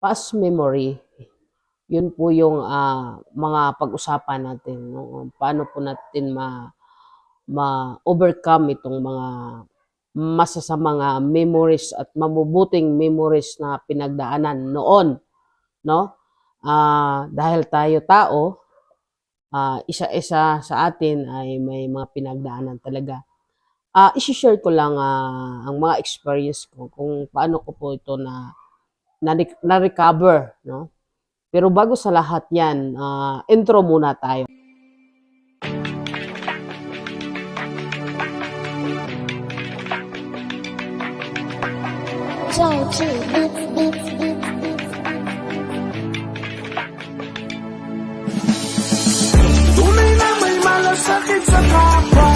past memory, yun po yung ah, mga pag-usapan natin. No? Paano po natin ma, ma-overcome itong mga masasamang ah, memories at mabubuting memories na pinagdaanan noon. No? Ah, dahil tayo tao, ah, isa-isa sa atin ay may mga pinagdaanan talaga. Ah, i-share ko lang ah, ang mga experience ko kung paano ko po ito na na, na recover, no? Pero bago sa lahat 'yan, ah, intro muna tayo. Georgie, beats, beats, beats. Tunay na may malasakit sa kapwa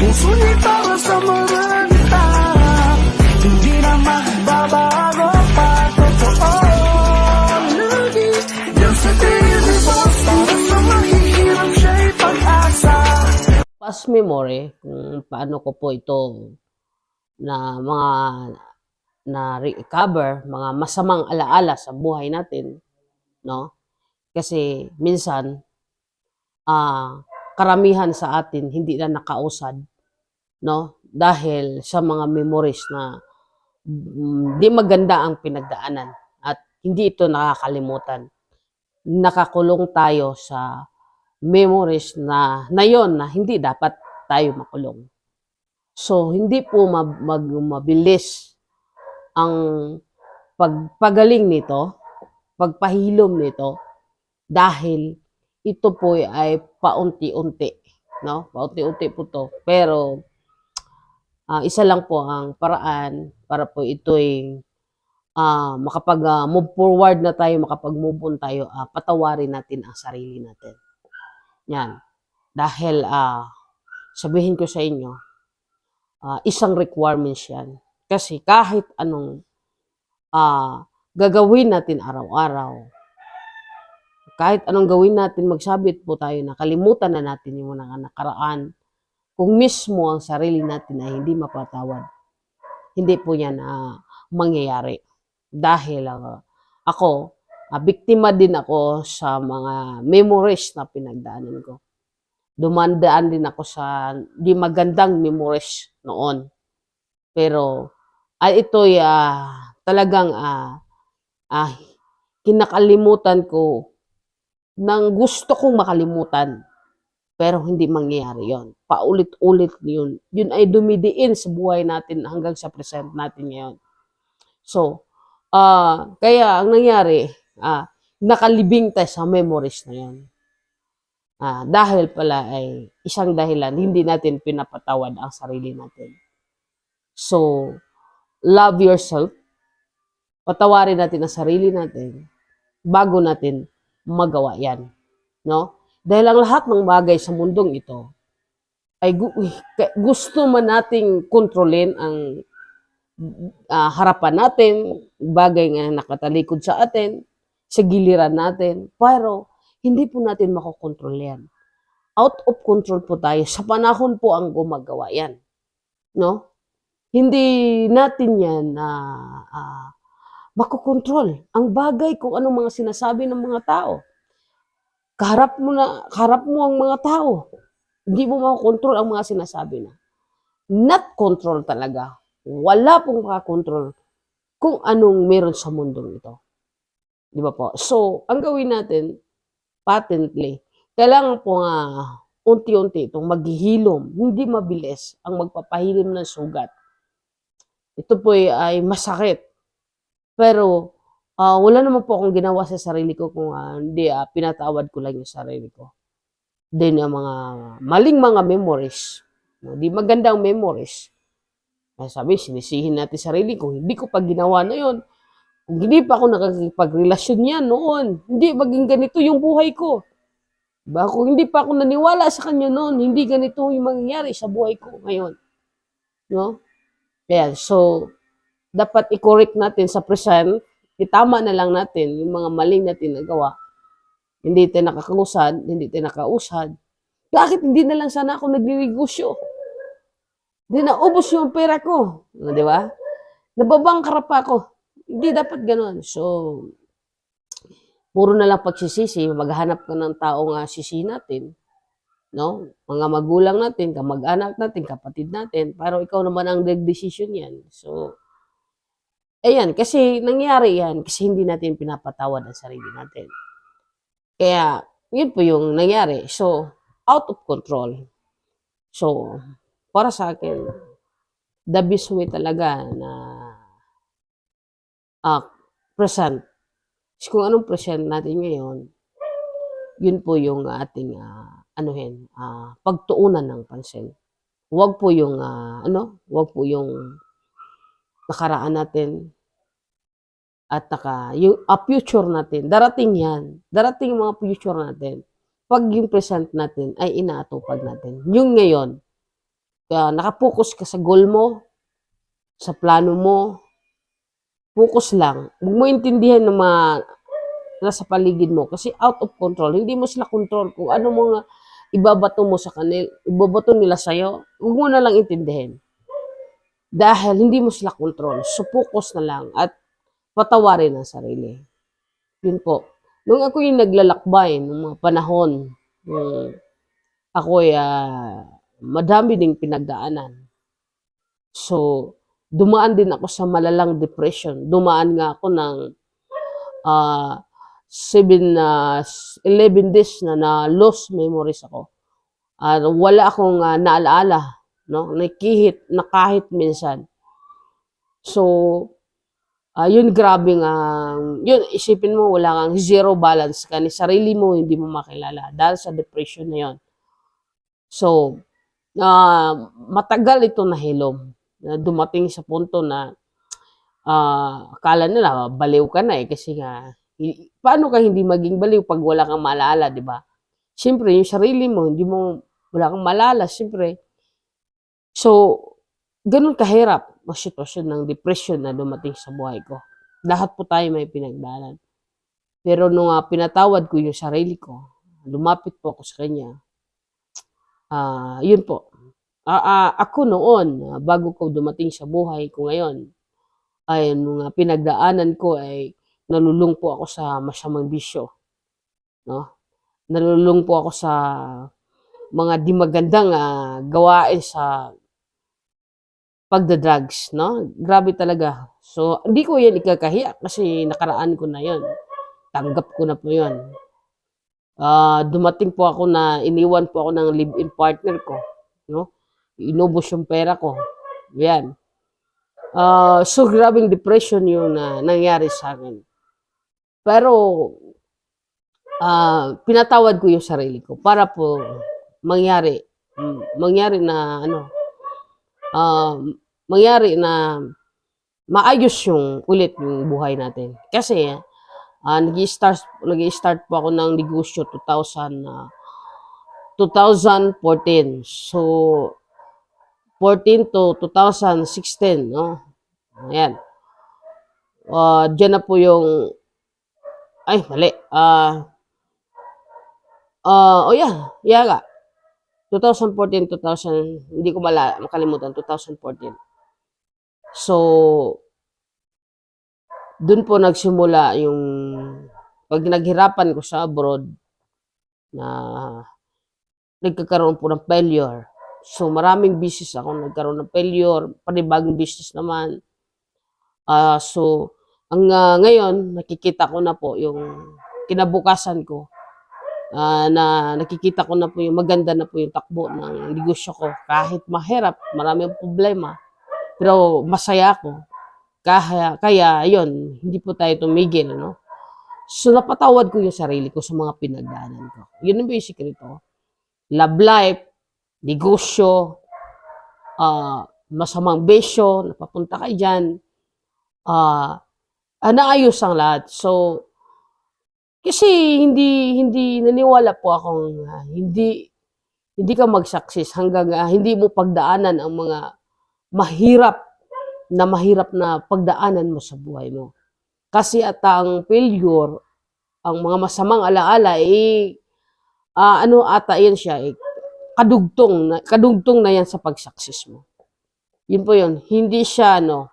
Puso niya para sa maranta Past memory, kung paano ko po ito na mga na recover, mga masamang alaala sa buhay natin, no? Kasi minsan ah karamihan sa atin hindi na nakausad, no? Dahil sa mga memories na mm, di maganda ang pinagdaanan at hindi ito nakakalimutan. Nakakulong tayo sa memories na na yon na hindi dapat tayo makulong. So hindi po mag, mag- mabilis ang pagpagaling nito, pagpahilom nito dahil ito po ay paunti-unti, no? Paunti-unti po to. Pero ah, isa lang po ang paraan para po ito'y ah, makapag ah, move forward na tayo, makapag move on tayo, ah, patawarin natin ang sarili natin. Yan. Dahil ah, sabihin ko sa inyo, ah, isang requirements yan. Kasi kahit anong ah, gagawin natin araw-araw, kahit anong gawin natin, magsabit po tayo na kalimutan na natin yung mga nakaraan. Kung mismo ang sarili natin ay hindi mapatawad, hindi po yan ah, mangyayari. Dahil ah, ako, ah, biktima din ako sa mga memories na pinagdaanan ko. Dumandaan din ako sa di magandang memories noon. Pero ay ito'y ah, talagang ah, ah, kinakalimutan ko nang gusto kong makalimutan. Pero hindi mangyayari yon. Paulit-ulit yun. Yun ay dumidiin sa buhay natin hanggang sa present natin ngayon. So, ah kaya ang nangyari, ah, nakalibing tayo sa memories na yun. Ah, dahil pala ay isang dahilan, hindi natin pinapatawad ang sarili natin. So, love yourself. Patawarin natin ang sarili natin bago natin magawa yan. No? Dahil ang lahat ng bagay sa mundong ito ay gu- ka- gusto man nating kontrolin ang ah, harapan natin, bagay nga nakatalikod sa atin, sa giliran natin, pero hindi po natin makokontrol yan. Out of control po tayo. Sa panahon po ang gumagawa yan. No? Hindi natin yan na ah, makokontrol. Ang bagay kung anong mga sinasabi ng mga tao. Kaharap mo na, kaharap mo ang mga tao. Hindi mo makokontrol ang mga sinasabi na. Not control talaga. Wala pong makakontrol kung anong meron sa mundong ito. Di ba po? So, ang gawin natin, patently, kailangan po nga unti-unti itong maghihilom, hindi mabilis ang magpapahilim ng sugat. Ito po ay, masakit. Pero ah, wala naman po akong ginawa sa sarili ko kung ah, hindi ah, pinatawad ko lang yung sarili ko. Then yung mga maling mga memories, hindi magandang memories. Sabi, sinisihin natin sarili ko, hindi ko pa ginawa na yon. Hindi pa ako nakakipagrelasyon yan noon, hindi maging ganito yung buhay ko. Diba? Kung hindi pa ako naniwala sa kanya noon, hindi ganito yung mangyayari sa buhay ko ngayon. No? Kaya, so, dapat i-correct natin sa present, itama na lang natin yung mga maling natin nagawa. Hindi tayo nakakausad, hindi tayo nakausad. Bakit hindi na lang sana ako nagninegosyo? Hindi naubos yung pera ko. Di ba? Nababangkara pa ako. Hindi dapat ganun. So, puro na lang pagsisisi, maghanap ka ng taong uh, sisi natin, no? Mga magulang natin, kamag-anak natin, kapatid natin, pero ikaw naman ang nag-decision yan. So, ayan, kasi nangyari yan, kasi hindi natin pinapatawad ang sarili natin. Kaya, yun po yung nangyari. So, out of control. So, para sa akin, the best way talaga na ah, present. So, kung anong present natin ngayon, yun po yung ating ah, anuhin, ah, pagtuunan ng pansin. Huwag po yung ah, ano, huwag po yung nakaraan natin at naka, yung ah, future natin. Darating yan. Darating yung mga future natin. Pag yung present natin ay inaatupag natin. Yung ngayon, kaya nakapokus ka sa goal mo, sa plano mo, focus lang. Huwag mo intindihan ng mga nasa paligid mo kasi out of control. Hindi mo sila control kung ano mga ibabato mo sa kanil, ibabato nila sa'yo, huwag mo na lang intindihin. Dahil hindi mo sila control. So, focus na lang at patawarin ang sarili. Yun po. Nung ako yung naglalakbay, nung mga panahon, nung ako ay ah, madami ding pinagdaanan. So, dumaan din ako sa malalang depression. Dumaan nga ako ng ah 7 na 11 days na na lost memories ako. At wala akong ah, naalaala, no? Nakihit na kahit minsan. So, ah yun grabe nga, yun isipin mo wala kang zero balance ka ni sarili mo hindi mo makilala dahil sa depression na yun. So, ah matagal ito nahilom na dumating sa punto na ah akala nila baliw ka na eh kasi nga paano ka hindi maging baliw pag wala kang maalala, di ba? Siyempre, yung sarili mo, hindi mo, wala kang maalala, siyempre. So, ganun kahirap ang sitwasyon ng depression na dumating sa buhay ko. Lahat po tayo may pinagdaanan. Pero nung ah, pinatawad ko yung sarili ko, lumapit po ako sa kanya, ah yun po. Ah, ah, ako noon, ah, bago ko dumating sa buhay ko ngayon, ay ah, pinagdaanan ko ay nalulung po ako sa masamang bisyo. No? Nalulung po ako sa mga di magandang ah, gawain sa pagda-drugs, no? Grabe talaga. So, hindi ko yan ikakahiya kasi nakaraan ko na yon. Tanggap ko na po yon. Ah, dumating po ako na iniwan po ako ng live-in partner ko, no? Inubos yung pera ko. Yan. Ah, so grabing depression yung na nangyari sa akin. Pero ah pinatawad ko yung sarili ko para po mangyari mangyari na ano ah mangyari na maayos yung ulit yung buhay natin. Kasi ah nag-start nag-start po ako ng negosyo 2000 ah, 2014. So 14 to 2016, no? Ayan. Ah, diyan na po yung ay, mali. Ah, ah, oh yeah, yeah nga. 2014, 2000, hindi ko mala, makalimutan, 2014. So, dun po nagsimula yung pag naghirapan ko sa abroad na nagkakaroon po ng failure. So, maraming business ako nagkaroon ng failure, panibagong business naman. Ah, so, ang ah, ngayon, nakikita ko na po yung kinabukasan ko. ah, na nakikita ko na po yung maganda na po yung takbo ng negosyo ko. Kahit mahirap, maraming problema. Pero masaya ako. Kaya, kaya yun, hindi po tayo tumigil, no? So, napatawad ko yung sarili ko sa mga pinagdaanan ko. Yun ang yung sikreto. Love life, negosyo, ah, masamang besyo, napapunta kayo dyan, ah, ah, naayos ang lahat. So, kasi hindi hindi naniwala po akong ah, hindi hindi ka mag-success hanggang ah, hindi mo pagdaanan ang mga mahirap na mahirap na pagdaanan mo sa buhay mo. Kasi at ang failure, ang mga masamang alaala, eh, ah, ano ata yan siya, eh, kadugtong, kadugtong na yan sa pag-success mo. Yun po yun. Hindi siya, ano,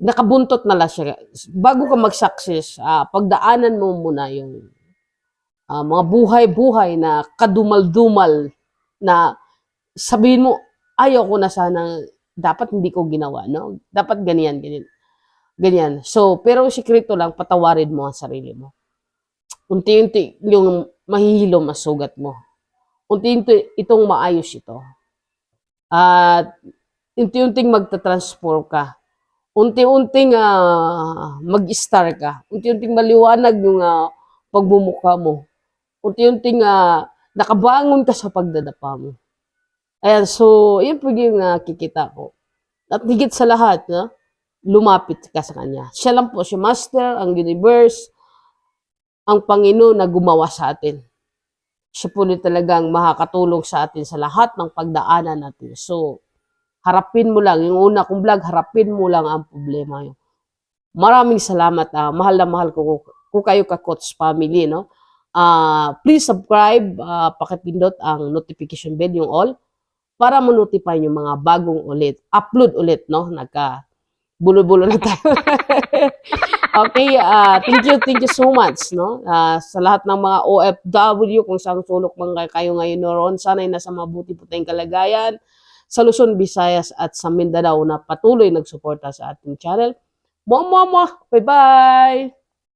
nakabuntot na lang siya. Bago ka mag-success, ah, pagdaanan mo muna yung ah, mga buhay-buhay na kadumal-dumal na sabihin mo, ayaw ko na sana, dapat hindi ko ginawa, no? Dapat ganyan, ganyan. Ganyan. So, pero sikreto lang, patawarin mo ang sarili mo. Unti-unti yung mahihilo masugat mo. Unti-unti itong maayos ito. At unti-unting magta-transform ka. Unti-unting ah, mag-star ka. Unti-unting maliwanag yung ah, pagbumuka mo. Unti-unting ah, nakabangon ka sa pagdadapa mo. Ayan, so, yun po yung nakikita ko. At higit sa lahat, no? lumapit ka sa Kanya. Siya lang po, si Master, ang universe, ang Panginoon na gumawa sa atin. Siya po talagang makakatulong sa atin sa lahat ng pagdaanan natin. So, harapin mo lang. Yung una kong vlog, harapin mo lang ang problema yun. Maraming salamat. ah. mahal na mahal ko, ko kayo ka Coach Family. No? Ah, please subscribe, ah, pakipindot ang notification bell, yung all, para ma-notify yung mga bagong ulit, upload ulit, no? Nagka, bulo-bulo na tayo. okay, ah thank you, thank you so much, no? Ah, sa lahat ng mga OFW, kung saan sulok man kay- kayo ngayon noon, sana'y nasa mabuti po tayong kalagayan sa Luzon, Visayas at sa Mindanao na patuloy nagsuporta sa ating channel. Mo mo mo. Bye-bye.